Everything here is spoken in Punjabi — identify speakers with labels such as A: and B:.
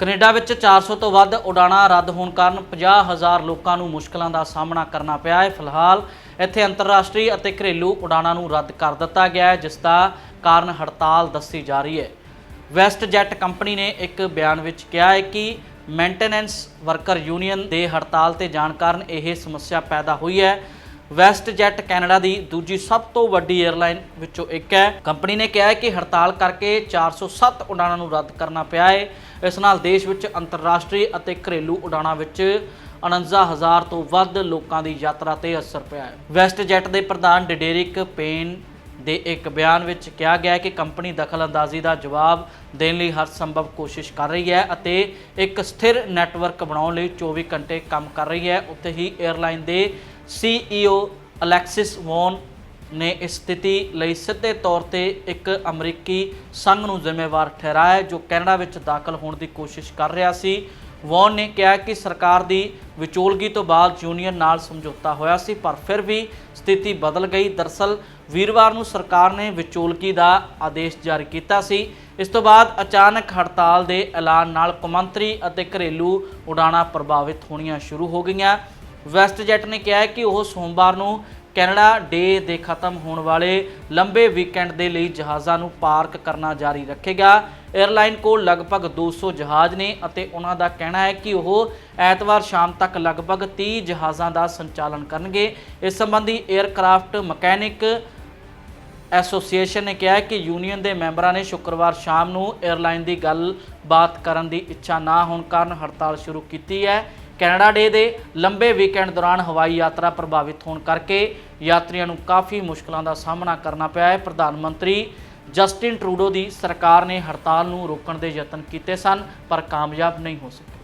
A: ਕੈਨੇਡਾ ਵਿੱਚ 400 ਤੋਂ ਵੱਧ ਉਡਾਣਾਂ ਰੱਦ ਹੋਣ ਕਾਰਨ 50000 ਲੋਕਾਂ ਨੂੰ ਮੁਸ਼ਕਲਾਂ ਦਾ ਸਾਹਮਣਾ ਕਰਨਾ ਪਿਆ ਹੈ। ਫਿਲਹਾਲ ਇੱਥੇ ਅੰਤਰਰਾਸ਼ਟਰੀ ਅਤੇ ਘਰੇਲੂ ਉਡਾਣਾਂ ਨੂੰ ਰੱਦ ਕਰ ਦਿੱਤਾ ਗਿਆ ਹੈ, ਜਿਸ ਦਾ ਕਾਰਨ ਹੜਤਾਲ ਦੱਸੀ ਜਾ ਰਹੀ ਹੈ। ਵੈਸਟ ਜੈਟ ਕੰਪਨੀ ਨੇ ਇੱਕ ਬਿਆਨ ਵਿੱਚ ਕਿਹਾ ਹੈ ਕਿ ਮੇਨਟੇਨੈਂਸ ਵਰਕਰ ਯੂਨੀਅਨ ਦੇ ਹੜਤਾਲ ਤੇ ਜਾਣ ਕਾਰਨ ਇਹ ਸਮੱਸਿਆ ਪੈਦਾ ਹੋਈ ਹੈ। ਵੈਸਟ ਜੈਟ ਕੈਨੇਡਾ ਦੀ ਦੂਜੀ ਸਭ ਤੋਂ ਵੱਡੀ 에ਅਰਲਾਈਨ ਵਿੱਚੋਂ ਇੱਕ ਹੈ। ਕੰਪਨੀ ਨੇ ਕਿਹਾ ਹੈ ਕਿ ਹੜਤਾਲ ਕਰਕੇ 407 ਉਡਾਣਾਂ ਨੂੰ ਰੱਦ ਕਰਨਾ ਪਿਆ ਹੈ। ਇਸ ਨਾਲ ਦੇਸ਼ ਵਿੱਚ ਅੰਤਰਰਾਸ਼ਟਰੀ ਅਤੇ ਘਰੇਲੂ ਉਡਾਣਾਂ ਵਿੱਚ 49000 ਤੋਂ ਵੱਧ ਲੋਕਾਂ ਦੀ ਯਾਤਰਾ ਤੇ ਅਸਰ ਪਿਆ ਹੈ। ਵੈਸਟ ਜੈਟ ਦੇ ਪ੍ਰਧਾਨ ਡਿਡੇਰਿਕ ਪੇਨ ਦੇ ਇੱਕ ਬਿਆਨ ਵਿੱਚ ਕਿਹਾ ਗਿਆ ਹੈ ਕਿ ਕੰਪਨੀ ਦਖਲਅੰਦਾਜ਼ੀ ਦਾ ਜਵਾਬ ਦੇਣ ਲਈ ਹਰ ਸੰਭਵ ਕੋਸ਼ਿਸ਼ ਕਰ ਰਹੀ ਹੈ ਅਤੇ ਇੱਕ ਸਥਿਰ ਨੈਟਵਰਕ ਬਣਾਉਣ ਲਈ 24 ਘੰਟੇ ਕੰਮ ਕਰ ਰਹੀ ਹੈ। ਉੱਥੇ ਹੀ 에ਅਰਲਾਈਨ ਦੇ ਸੀਈਓ ਅਲੈਕਸਿਸ ਵੌਨ ਨੇ ਇਸ ਸਥਿਤੀ ਲਈ ਸਿੱਧੇ ਤੌਰ ਤੇ ਇੱਕ ਅਮਰੀਕੀ ਸੰਘ ਨੂੰ ਜ਼ਿੰਮੇਵਾਰ ਠਹਿਰਾਇਆ ਜੋ ਕੈਨੇਡਾ ਵਿੱਚ ਦਾਖਲ ਹੋਣ ਦੀ ਕੋਸ਼ਿਸ਼ ਕਰ ਰਿਹਾ ਸੀ। ਵੌਨ ਨੇ ਕਿਹਾ ਕਿ ਸਰਕਾਰ ਦੀ ਵਿਚੋਲਗੀ ਤੋਂ ਬਾਅਦ ਯੂਨੀਅਨ ਨਾਲ ਸਮਝੌਤਾ ਹੋਇਆ ਸੀ, ਪਰ ਫਿਰ ਵੀ ਸਥਿਤੀ ਬਦਲ ਗਈ। ਦਰਸਲ, ਵੀਰਵਾਰ ਨੂੰ ਸਰਕਾਰ ਨੇ ਵਿਚੋਲਗੀ ਦਾ ਆਦੇਸ਼ ਜਾਰੀ ਕੀਤਾ ਸੀ। ਇਸ ਤੋਂ ਬਾਅਦ ਅਚਾਨਕ ਹੜਤਾਲ ਦੇ ਐਲਾਨ ਨਾਲ ਕੌਮਾਂਤਰੀ ਅਤੇ ਘਰੇਲੂ ਉਡਾਣਾਂ ਪ੍ਰਭਾਵਿਤ ਹੋਣੀਆਂ ਸ਼ੁਰੂ ਹੋ ਗਈਆਂ। ਵੈਸਟ ਜੈਟ ਨੇ ਕਿਹਾ ਕਿ ਉਹ ਸੋਮਵਾਰ ਨੂੰ ਕੈਨੇਡਾ ਡੇ ਦੇ ਖਤਮ ਹੋਣ ਵਾਲੇ ਲੰਬੇ ਵੀਕਐਂਡ ਦੇ ਲਈ ਜਹਾਜ਼ਾਂ ਨੂੰ ਪਾਰਕ ਕਰਨਾ ਜਾਰੀ ਰੱਖੇਗਾ। ਏਅਰਲਾਈਨ ਕੋਲ ਲਗਭਗ 200 ਜਹਾਜ਼ ਨੇ ਅਤੇ ਉਹਨਾਂ ਦਾ ਕਹਿਣਾ ਹੈ ਕਿ ਉਹ ਐਤਵਾਰ ਸ਼ਾਮ ਤੱਕ ਲਗਭਗ 30 ਜਹਾਜ਼ਾਂ ਦਾ ਸੰਚਾਲਨ ਕਰਨਗੇ। ਇਸ ਸੰਬੰਧੀ ਏਅਰਕ੍ਰਾਫਟ ਮਕੈਨਿਕ ਐਸੋਸੀਏਸ਼ਨ ਨੇ ਕਿਹਾ ਕਿ ਯੂਨੀਅਨ ਦੇ ਮੈਂਬਰਾਂ ਨੇ ਸ਼ੁੱਕਰਵਾਰ ਸ਼ਾਮ ਨੂੰ ਏਅਰਲਾਈਨ ਦੀ ਗੱਲ ਬਾਤ ਕਰਨ ਦੀ ਇੱਛਾ ਨਾ ਹੋਣ ਕਾਰਨ ਹੜਤਾਲ ਸ਼ੁਰੂ ਕੀਤੀ ਹੈ। ਕੈਨੇਡਾ ਡੇ ਦੇ ਲੰਬੇ ਵੀਕਐਂਡ ਦੌਰਾਨ ਹਵਾਈ ਯਾਤਰਾ ਪ੍ਰਭਾਵਿਤ ਹੋਣ ਕਰਕੇ ਯਾਤਰੀਆਂ ਨੂੰ ਕਾਫੀ ਮੁਸ਼ਕਲਾਂ ਦਾ ਸਾਹਮਣਾ ਕਰਨਾ ਪਿਆ ਹੈ। ਪ੍ਰਧਾਨ ਮੰਤਰੀ ਜਸਟਿਨ ਟਰੂਡੋ ਦੀ ਸਰਕਾਰ ਨੇ ਹੜਤਾਲ ਨੂੰ ਰੋਕਣ ਦੇ ਯਤਨ ਕੀਤੇ ਸਨ, ਪਰ ਕਾਮਯਾਬ ਨਹੀਂ ਹੋ ਸਕੇ।